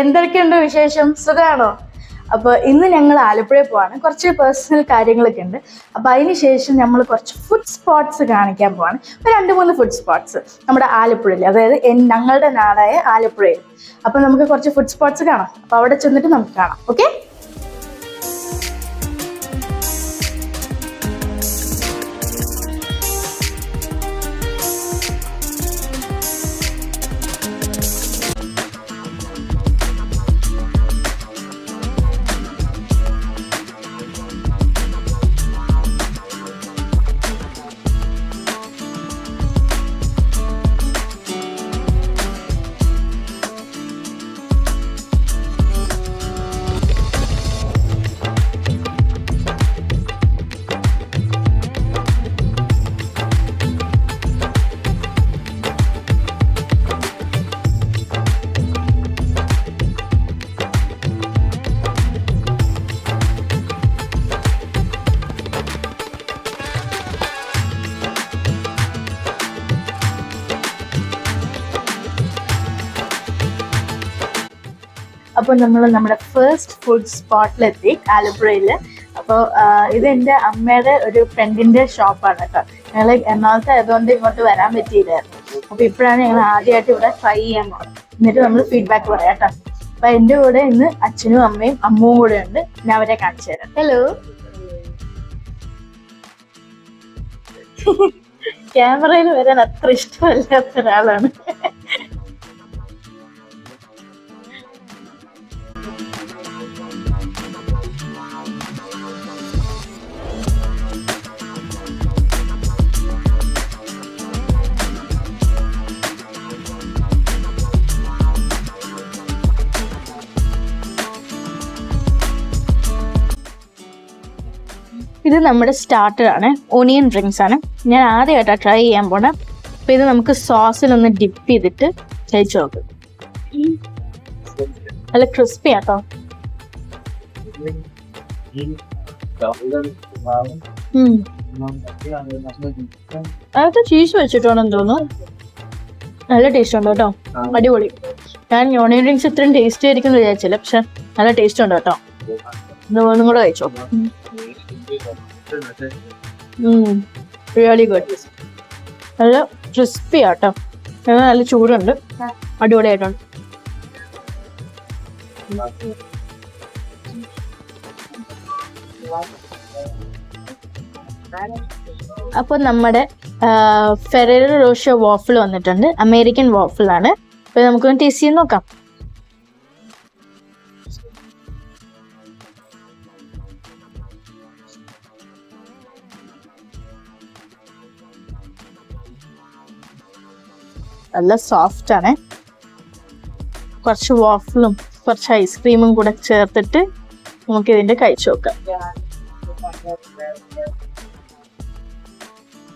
എന്തൊക്കെയുണ്ട് വിശേഷം? സുഖമാണോ അപ്പോൾ ഇന്ന് ഞങ്ങൾ ആലപ്പുഴയിൽ പോവാണ്. കുറച്ച് പേഴ്സണൽ കാര്യങ്ങളൊക്കെ ഉണ്ട്. അപ്പോൾ അതിന് ശേഷം നമ്മൾ കുറച്ച് ഫുഡ് സ്പോട്ട്സ് കാണിക്കാൻ പോവാണ്. രണ്ട് മൂന്ന് ഫുഡ് സ്പോട്ട്സ് നമ്മുടെ ആലപ്പുഴയിൽ അതായത് ഞങ്ങളുടെ നാടായ ആലപ്പുഴയിൽ. അപ്പോൾ നമുക്ക് കുറച്ച് ഫുഡ് സ്പോട്ട്സ് കാണാം. അപ്പോൾ അവിടെ ചെന്നിട്ട് നമുക്ക് കാണാം. ഓക്കെ അപ്പോൾ നമ്മൾ നമ്മുടെ ഫസ്റ്റ് ഫുഡ് സ്പോട്ടിലെത്തി ആലപ്പുഴയിൽ അപ്പോൾ ഇത് എന്റെ അമ്മയുടെ ഒരു ഫ്രണ്ടിന്റെ ഷോപ്പാണ് കേട്ടോ ഞങ്ങൾ എറണാകുളത്ത് ആയതുകൊണ്ട് ഇങ്ങോട്ട് വരാൻ പറ്റിയില്ലായിരുന്നു അപ്പോൾ ഇപ്പോഴാണ് ഞങ്ങൾ ആദ്യമായിട്ട് ഇവിടെ ട്രൈ ചെയ്യാൻ പോകുന്നത് എന്നിട്ട് നമ്മൾ ഫീഡ്ബാക്ക് പറയാം കേട്ടോ. അപ്പോൾ എന്റെ കൂടെ ഇന്ന് അച്ഛനും അമ്മയും അമ്മുവും കൂടെ ഉണ്ട്. ഞാൻ അവരെ കാണിച്ചു തരാം. ഹലോ ക്യാമറയിൽ വരാൻ അത്ര ഇഷ്ടമല്ലാത്ത ഒരാളാണ്. ഇത് നമ്മുടെ സ്റ്റാർട്ടർ ആണ്. ഓണിയൻ ഡ്രിങ്ക്സ് ആണ്. ഞാൻ ആദ്യമായിട്ടാണ് ട്രൈ ചെയ്യാൻ പോണേ. അപ്പൊ ഇത് നമുക്ക് സോസിലൊന്ന് ഡിപ്പ് ചെയ്തിട്ട് കഴിച്ചു നോക്കും. നല്ല ക്രിസ്പി ആട്ടോ. അതൊക്കെ ചീസ് വെച്ചിട്ടാണെന്ന് തോന്നുന്നു. നല്ല ടേസ്റ്റ് ഉണ്ട് കേട്ടോ. അടിപൊളി. ഞാൻ ഓണിയൻ ഡ്രിങ്ക്സ് ഇത്രയും ടേസ്റ്റി ആയിരിക്കും വിചാരിച്ചില്ല. പക്ഷെ നല്ല ടേസ്റ്റ് ഉണ്ട് കേട്ടോ. ഇത് ഒന്നും കൂടെ കഴിച്ചോ? റിയലി ഗുഡ് നല്ല ക്രിസ്പി ആട്ടോ. നല്ല ചൂടുണ്ട്. അടിപൊളിയായിട്ടുണ്ട്. അപ്പോൾ നമ്മുടെ ഫെറേറ റോഷ വാഫിൾ വന്നിട്ടുണ്ട്. അമേരിക്കൻ വാഫിളാണ് അപ്പോൾ നമുക്ക് ടേസ്റ്റ് ചെയ്ത് നോക്കാം. നല്ല സോഫ്റ്റ് ആണ്. കുറച്ച് വാഫിളും കുറച്ച് ഐസ്ക്രീമും കൂടെ ചേർത്തിട്ട് നമുക്ക് ഇതിന്റെ കഴിച്ചു നോക്കാം.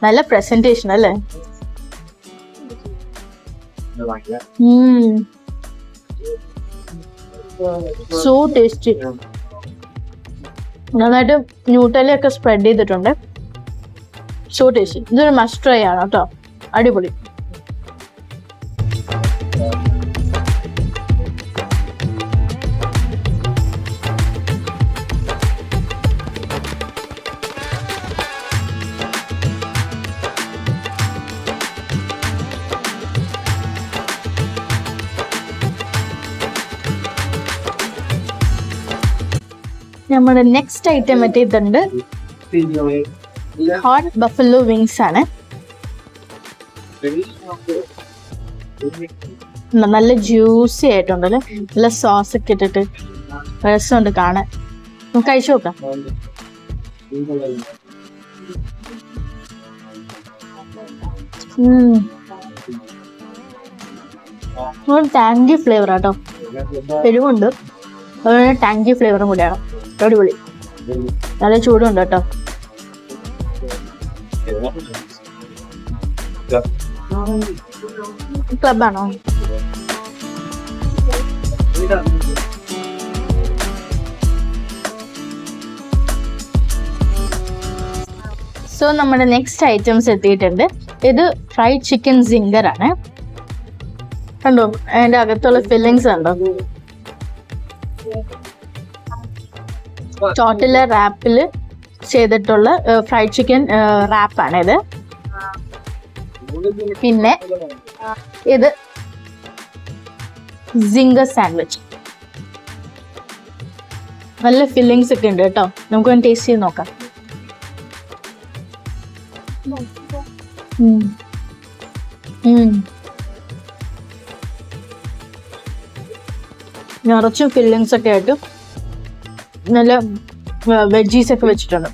നല്ല പ്രസന്റേഷൻ അല്ലേ? സോ ടേസ്റ്റി നന്നായിട്ട് ന്യൂട്ടലൊക്കെ സ്പ്രെഡ് ചെയ്തിട്ടുണ്ട്. സോ ടേസ്റ്റി ഇതൊരു മസ്റ്റ് ട്രൈ ആണ് കേട്ടോ. അടിപൊളി. നമ്മുടെ നെക്സ്റ്റ് ഐറ്റം ഇതുണ്ട്. ഹോട്ട് ബഫലോ വിങ്സ് ആണ്. നല്ല ജ്യൂസി ആയിട്ടുണ്ടല്ലേ? നല്ല സോസ് ഒക്കെ ഇട്ടിട്ട് രസമുണ്ട് കാണാൻ. നമുക്ക് കഴിച്ചു നോക്കാം. ടാങ്കി ഫ്ലേവർ ആട്ടോ. എരിവുണ്ട്. അതുപോലെ ടാങ്കി ഫ്ലേവറും കൂടിയാണ്. അടിപൊളി. നല്ല ചൂടുണ്ട് കേട്ടോ. ക്ലബാണോ സോ നമ്മുടെ നെക്സ്റ്റ് ഐറ്റംസ് എത്തിയിട്ടുണ്ട്. ഇത് ഫ്രൈഡ് ചിക്കൻ സിംഗർ ആണ്. കണ്ടോ? അതിന്റെ അകത്തുള്ള ഫില്ലിങ്സ് കണ്ടോ? ടോട്ടൽ റാപ്പിൽ ചെയ്തിട്ടുള്ള ഫ്രൈഡ് ചിക്കൻ റാപ്പാണിത് പിന്നെ ഇത് സിംഗർ സാൻഡ്വിച്ച് നല്ല ഫില്ലിങ്സ് ഒക്കെ ഉണ്ട് കേട്ടോ. നമുക്കൊന്ന് ടേസ്റ്റ് ചെയ്ത് നോക്കാം. നിറച്ചും ഫില്ലിങ്സ് ഒക്കെ ആയിട്ട് നല്ല വെജീസ് ഒക്കെ വെച്ചിട്ടുണ്ട്.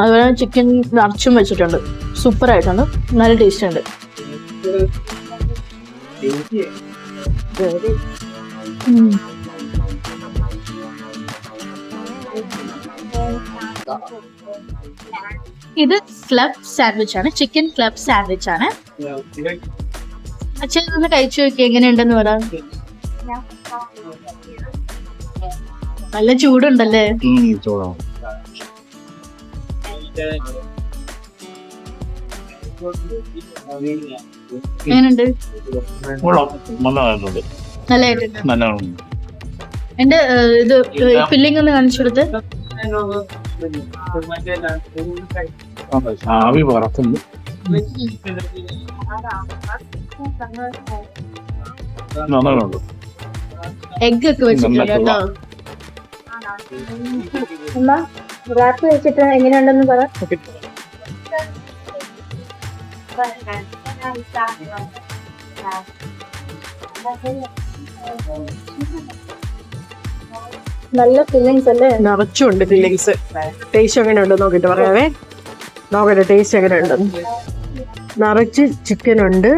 അതുപോലെ ചിക്കൻ നിറച്ചും വെച്ചിട്ടുണ്ട്. സൂപ്പർ ആയിട്ടുണ്ട് നല്ല ടേസ്റ്റ് ഉണ്ട്. ഇത് ക്ലബ് സാൻഡ്വിച്ച് ആണ്. ചിക്കൻ ക്ലബ് സാൻഡ്വിച്ച് ആണ്. അച്ഛൻ ഒന്ന് കഴിച്ചു നോക്കി എങ്ങനെയുണ്ടെന്ന് പറ. നല്ല ചൂടുണ്ടല്ലേ? എങ്ങനെയുണ്ട്? നല്ലതായിട്ടുണ്ട്. നല്ലതാണ് എന്റെ ഇത് ഫില്ലിംഗ് ഒന്ന് കാണിച്ചു കൊടുത്ത്. ആവി പറക്കുന്നു എഗ് ഒക്കെ വെച്ചിട്ടുണ്ട് കേട്ടോ. അമ്മ റാപ്പ് വെച്ചിട്ട് എങ്ങനെയുണ്ടെന്ന് പറ. നല്ല ഫീലിങ്സ് അല്ലേ? നിറച്ചുണ്ട് ഫീലിങ്സ് ടേസ്റ്റ് എങ്ങനെ ഉണ്ടെന്ന് നോക്കിട്ട് പറയാവേ. നോക്കട്ടെ ടേസ്റ്റ് എങ്ങനെ ഉണ്ട് നിറച്ച് ചിക്കൻ ഉണ്ട്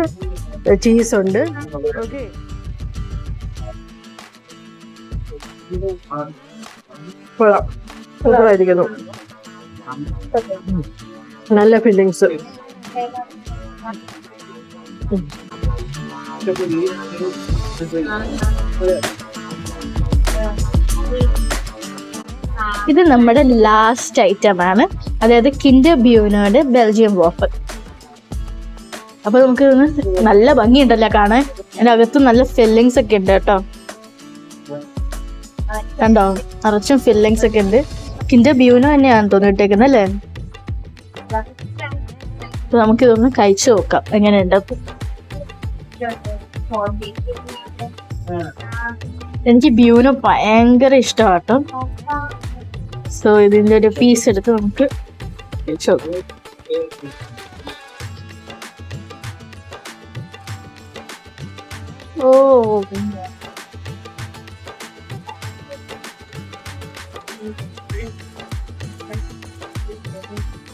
ചീസ് ഉണ്ട്. ഓക്കെ കൊള്ളാം. സൂപ്പറായിരിക്കുന്നു നല്ല ഫീലിങ്സ് ഇത് നമ്മുടെ ലാസ്റ്റ് ഐറ്റം ആണ്. അതായത് കിൻഡർ ബ്യൂനോയുടെ ബെൽജിയം വോഫൽ അപ്പൊ നമുക്ക് നല്ല ഭംഗിയുണ്ടല്ലോ കാണാൻ? അതിനകത്ത് നല്ല ഫില്ലിങ്സ് ഒക്കെ ഉണ്ട് കേട്ടോ. കണ്ടോ? നിറച്ചും ഫില്ലിങ്സ് ഒക്കെ ഉണ്ട്. കിൻഡർ ബ്യൂനോ തന്നെയാണ് തോന്നിട്ടേക്കുന്നത് അല്ലേ? നമുക്കിതൊന്ന് കഴിച്ചു നോക്കാം. എങ്ങനെയുണ്ട്? എനിക്ക് ബ്യൂനോ ഭയങ്കര ഇഷ്ടമാട്ടോ സോ ഇതിന്റെ ഒരു പീസ് എടുത്ത് നമുക്ക്. ഓ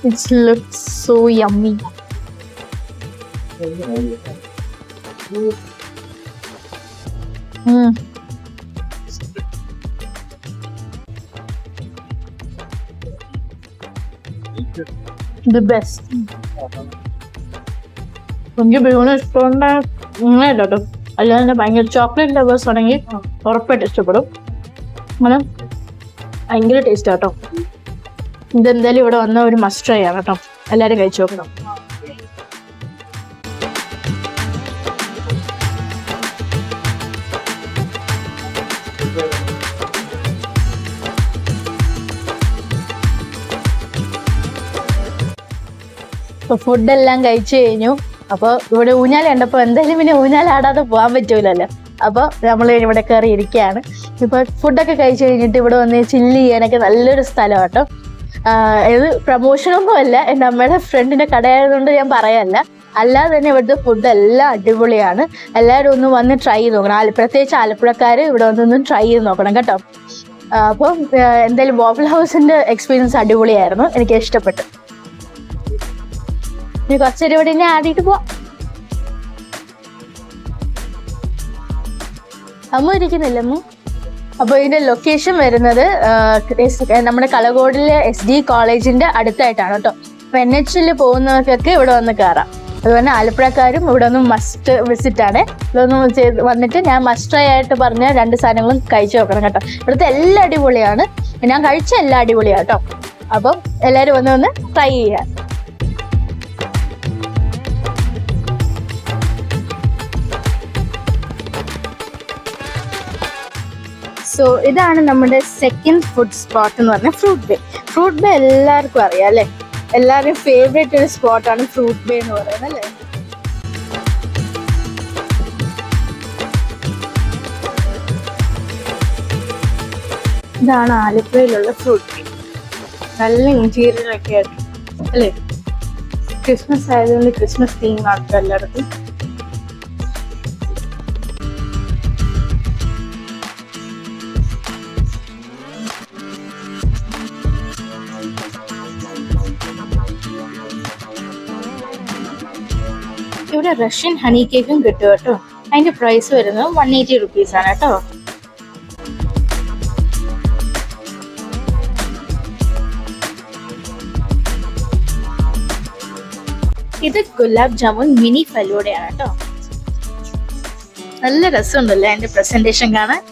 It looks so yummy. Mm. The best. എനിക്ക് ബിരിയാണി ഇഷ്ടമുണ്ട് അങ്ങനെയല്ല കേട്ടോ അല്ലാതെ ഭയങ്കര ചോക്ലേറ്റ് ലവേഴ്സ് ആണെങ്കിൽ ഉറപ്പായിട്ട് ഇഷ്ടപ്പെടും അങ്ങനെ ഭയങ്കര ടേസ്റ്റ് കേട്ടോ ഇതെന്തായാലും ഇവിടെ വന്ന ഒരു മസ്റ്റ് ട്രൈ ആണ് കേട്ടോ എല്ലാവരും കഴിച്ചു നോക്കണം. അപ്പൊ ഫുഡെല്ലാം കഴിച്ചു കഴിഞ്ഞു. അപ്പോൾ ഇവിടെ ഊഞ്ഞാൽ കണ്ടപ്പോൾ എന്തായാലും പിന്നെ ഊഞ്ഞാലാടാതെ പോകാൻ പറ്റൂലല്ലോ. അപ്പോൾ നമ്മൾ ഇവിടെ കയറി ഇരിക്കുകയാണ് ഇപ്പോൾ ഫുഡൊക്കെ കഴിച്ചു കഴിഞ്ഞിട്ട് ഇവിടെ വന്ന് ചില്ല് ചെയ്യാനൊക്കെ നല്ലൊരു സ്ഥലം കേട്ടോ ഇത് പ്രമോഷനൊന്നും അല്ല എന്റെ അമ്മയുടെ ഫ്രണ്ടിന്റെ കടയായതുകൊണ്ട് ഞാൻ പറയല്ല. അല്ലാതെ തന്നെ ഇവിടുത്തെ ഫുഡ് എല്ലാം അടിപൊളിയാണ്. എല്ലാവരും ഒന്ന് വന്ന് ട്രൈ ചെയ്ത് നോക്കണം. പ്രത്യേകിച്ച് ആലപ്പുഴക്കാർ ഇവിടെ വന്നൊന്ന് ട്രൈ ചെയ്ത് നോക്കണം കേട്ടോ. അപ്പോൾ എന്തായാലും ബോബിൾ ഹൗസിന്റെ എക്സ്പീരിയൻസ് അടിപൊളിയായിരുന്നു. എനിക്ക് ഇഷ്ടപ്പെട്ടു. ഇനി കുറച്ചൊരു ഇവിടെ ആടിയിട്ട് പോവാം. അമ്മ ഇരിക്കുന്നില്ല അമ്മ? അപ്പോൾ ഇതിന്റെ ലൊക്കേഷൻ വരുന്നത് നമ്മുടെ കളകോടിലെ എസ് ഡി കോളേജിന്റെ അടുത്തായിട്ടാണ് കേട്ടോ. അപ്പൊ എൻ എച്ചിൽ പോകുന്നവർക്കൊക്കെ ഇവിടെ വന്ന് കയറാം അതുപോലെ ആലപ്പുഴക്കാരും ഇവിടെ ഒന്ന് മസ്റ്റ് വിസിറ്റ് ആണ്. ഇതൊന്നും ചെയ്ത് വന്നിട്ട് ഞാൻ മസ്റ്റ് ട്രൈ ആയിട്ട് പറഞ്ഞ രണ്ട് സാധനങ്ങളും കഴിച്ചു നോക്കണം കേട്ടോ. ഇവിടുത്തെ എല്ലാം അടിപൊളിയാണ്. ഞാൻ കഴിച്ച എല്ലാം അടിപൊളിയാണ് കേട്ടോ. അപ്പം എല്ലാവരും വന്ന് ഒന്ന് ട്രൈ ചെയ്യാം. സോ ഇതാണ് നമ്മുടെ സെക്കൻഡ് ഫുഡ് സ്പോട്ട് എന്ന് പറഞ്ഞാൽ ഫ്രൂട്ട് ബേ ഫ്രൂട്ട് ബേ എല്ലാവർക്കും അറിയാം അല്ലേ? എല്ലാവരുടെയും ഫേവറേറ്റ് ഒരു സ്പോട്ടാണ് ഫ്രൂട്ട് ബേ എന്ന് പറയുന്നത് അല്ലേ? ഇതാണ് ആലപ്പുഴയിലുള്ള ഫ്രൂട്ട് ബേ നല്ല ഇന്റീരിയർ ഒക്കെ ആയിട്ട് അല്ലേ? ക്രിസ്മസ് ആയതുകൊണ്ട് ക്രിസ്മസ് തീം ആക്കും എല്ലായിടത്തും. ഇവിടെ റഷ്യൻ ഹണി കേക്കും കിട്ടും കേട്ടോ. അതിന്റെ പ്രൈസ് വരുന്നത് വൺ എയ്റ്റി റുപ്പീസ് ആണ് കേട്ടോ. ഇത് ഗുലാബ് ജാമുൻ മിനി ഫലൂടയാണ് കേട്ടോ. നല്ല രസമുണ്ടല്ലേ അതിന്റെ പ്രസന്റേഷൻ കാണാൻ?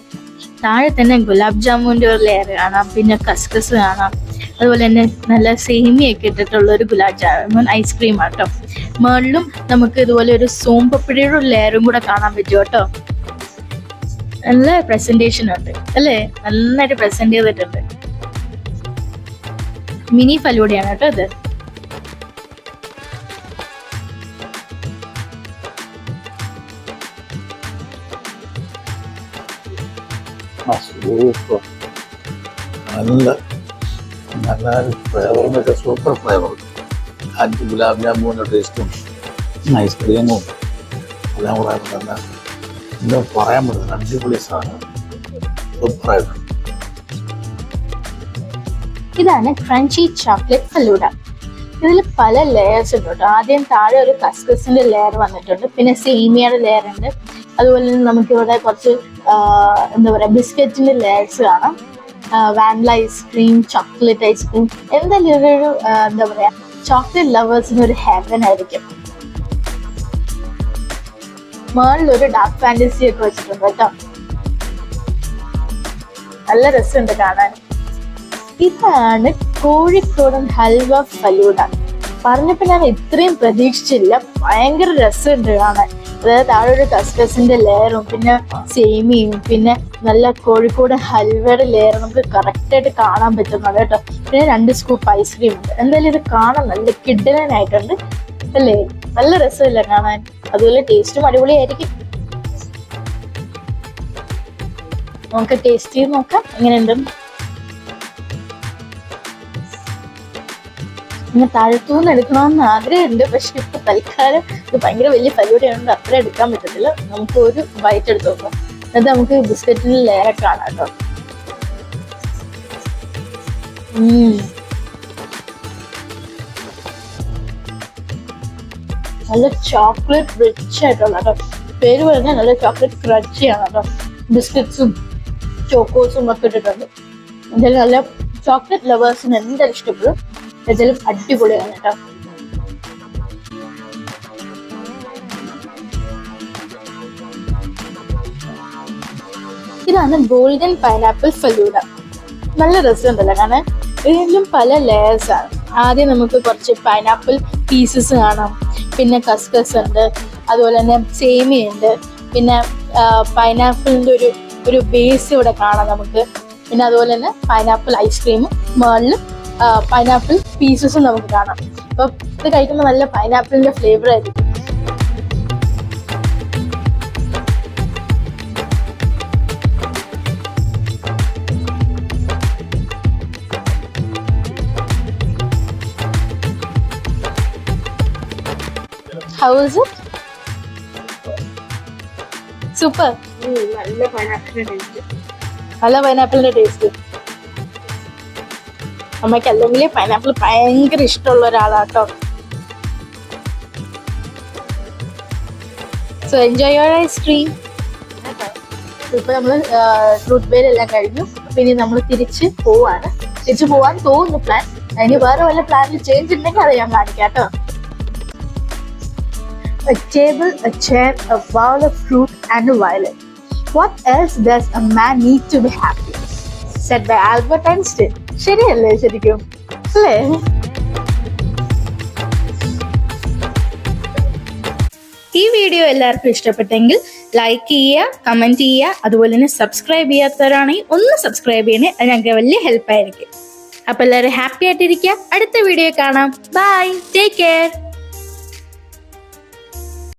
താഴെ തന്നെ ഗുലാബ് ജാമുന്റെ ഒരു ലെയർ കാണാം പിന്നെ കസ്കസ് കാണാം. അതുപോലെ തന്നെ നല്ല സേമിയൊക്കെ ഇട്ടിട്ടുള്ള ഒരു ഗുലാബ് ജാമുൻ ഐസ്ക്രീം ആട്ടോ. മുകളിലും നമുക്ക് ഇതുപോലെ ഒരു സോമ്പപ്പിടിയുടെ ഒരു ലെയറും കൂടെ കാണാൻ പറ്റും കേട്ടോ. നല്ല പ്രസന്റേഷൻ ഉണ്ട് അല്ലേ? നന്നായിട്ട് പ്രസന്റ് ചെയ്തിട്ടുണ്ട്. മിനി ഫലൂടയാണ് കേട്ടോ ഇത്. സൂപ്പർ. നല്ല നല്ല ഫ്ലേവറിനൊക്കെ സൂപ്പർ ഫ്ലേവർ അഞ്ച് ഗുലാബ് ജാമുവിന്റെ ടേസ്റ്റും ഐസ്ക്രീമും എല്ലാം കൂടെ നല്ല എന്താ പറയാൻ പറ്റുന്നത് അടിപൊളി സാധനം. സൂപ്പറായിട്ട് ഇതാണ് ക്രഞ്ചി ചോക്ലേറ്റ് ഫലൂഡ ഇതിൽ പല ലെയേഴ്സ് ഉണ്ട് കേട്ടോ. ആദ്യം താഴെ ഒരു കസ്കസിന്റെ ലെയർ വന്നിട്ടുണ്ട്. പിന്നെ സേമിയയുടെ ലെയർ ഉണ്ട്. അതുപോലെ തന്നെ നമുക്കിവിടെ കുറച്ച് എന്താ പറയാ ബിസ്ക്കറ്റിന്റെ ലെയേഴ്സ് കാണാം. Vanilla ice cream chocolate ice cream എന്തായാലും ഒരു എന്താ പറയാ ചോക്ലേറ്റ് ലവേഴ്സിന് ഒരു ഹെവൻ ആയിരിക്കും. മേളിൽ ഒരു ഡാർക്ക് ഫാന്റസി ഒക്കെ വെച്ചിട്ടുണ്ട് കേട്ടോ. നല്ല രസമുണ്ട് കാണാൻ. ഇതാണ് കോഴിക്കോടൻ ഹൽവ ഫലൂഡ പറഞ്ഞപ്പോ ഞാൻ ഇത്രയും പ്രതീക്ഷിച്ചില്ല. ഭയങ്കര രസമുണ്ട് കാണാൻ. അതായത് താഴെ ഒരു കസ്കസിന്റെ ലെയറും പിന്നെ സേമിയും പിന്നെ നല്ല കോഴിക്കോട് ഹൽവയുടെ ലെയർ നമുക്ക് കറക്റ്റ് ആയിട്ട് കാണാൻ പറ്റുന്നുണ്ട് കേട്ടോ. പിന്നെ രണ്ട് സ്കൂപ്പ് ഐസ്ക്രീം ഉണ്ട്. എന്തായാലും ഇത് കാണാൻ നല്ല കിഡനായിട്ടുണ്ട് അല്ലേ? നല്ല രസമില്ല കാണാൻ. അതുപോലെ ടേസ്റ്റും അടിപൊളിയായിരിക്കും. നമുക്ക് ടേസ്റ്റ് ചെയ്ത് നോക്കാം. എങ്ങനെയുണ്ട്? ഇങ്ങനെ താഴത്തുനിന്ന് എടുക്കണമെന്ന് ആഗ്രഹമുണ്ട്. പക്ഷെ ഇപ്പൊ തൽക്കാലം ഇത് ഭയങ്കര വലിയ ഫലൂടെയുണ്ട് അത്ര എടുക്കാൻ പറ്റത്തില്ല. നമുക്ക് ഒരു ബൈറ്റ് എടുത്ത് നോക്കാം. എന്നിട്ട് നമുക്ക് ബിസ്ക്കറ്റിന് ലെയർ കാണാം കേട്ടോ. നല്ല ചോക്ലേറ്റ് റിച്ച് ആയിട്ടുള്ള കേട്ടോ. പേര് പറഞ്ഞാൽ നല്ല ചോക്ലേറ്റ് ക്രച്ചിയാണ് കേട്ടോ. ബിസ്ക്കറ്റ്സും ചോക്കോസും ഒക്കെ ഇട്ടിട്ടുണ്ട്. എന്തായാലും നല്ല ചോക്ലേറ്റ് ലവേഴ്സിന് എന്തായാലും ഇഷ്ടപ്പെടും. എന്തായാലും അടിപൊളിയാണ് കേട്ടോ. ഇതാണ് ഗോൾഡൻ പൈനാപ്പിൾ ഫലൂഡ നല്ല രസമുണ്ടല്ലോ കാരണം ഇതിലും പല ലെയേഴ്സ് ആണ്. ആദ്യം നമുക്ക് കുറച്ച് പൈനാപ്പിൾ പീസസ് കാണാം. പിന്നെ കസ്കസ് ഉണ്ട് അതുപോലെ തന്നെ സേമിയുണ്ട് പിന്നെ പൈനാപ്പിളിന്റെ ഒരു ഒരു ബേസ് ഇവിടെ കാണാം നമുക്ക്. പിന്നെ അതുപോലെ തന്നെ പൈനാപ്പിൾ ഐസ്ക്രീമും മുകളിൽ പൈനാപ്പിൾ പീസസും നമുക്ക് കാണാം. അപ്പോൾ ഇത് കഴിക്കുമ്പോൾ നല്ല പൈനാപ്പിളിന്റെ ഫ്ലേവർ ആയിരിക്കും. How is it? സൂപ്പർ നല്ല പൈനാപ്പിളിന്റെ ടേസ്റ്റ് അമ്മയ്ക്ക് അല്ലെങ്കിൽ പൈനാപ്പിൾ ഭയങ്കര ഇഷ്ടമുള്ള ഒരാളാട്ടോ. So enjoy your ice cream ഇപ്പൊ നമ്മൾ ഫ്രൂട്ട് ബേൽ എല്ലാം കഴിഞ്ഞു. പിന്നെ നമ്മൾ തിരിച്ച് പോവാണ്. തിരിച്ചു പോവാൻ തോന്നുന്നു പ്ലാൻ അതിന് വേറെ വല്ല പ്ലാനിൽ ചേഞ്ച് ഉണ്ടെങ്കിൽ അത് ഞാൻ കാണിക്കാം കേട്ടോ. A table, a chair, a bowl of fruit, and a violet. What else does a man need to be happy? Said by Albert Einstein. ശരിയല്ലേ ശരിക്കും? അല്ലേ? ഈ വീഡിയോ എല്ലാവർക്കും ഇഷ്ടപ്പെട്ടെങ്കിൽ ലൈക്ക് ചെയ്യുക കമന്റ് ചെയ്യുക അതുപോലെ തന്നെ സബ്സ്ക്രൈബ് ചെയ്യാത്തവരാണെങ്കിൽ ഒന്ന് സബ്സ്ക്രൈബ് ചെയ്യണേ അത് ഞങ്ങൾക്ക് വലിയ ഹെൽപ്പായിരിക്കും അപ്പോൾ എല്ലാവരും ഹാപ്പി ആയിട്ടിരിക്കുക. അടുത്ത വീഡിയോ കാണാം. Bye take care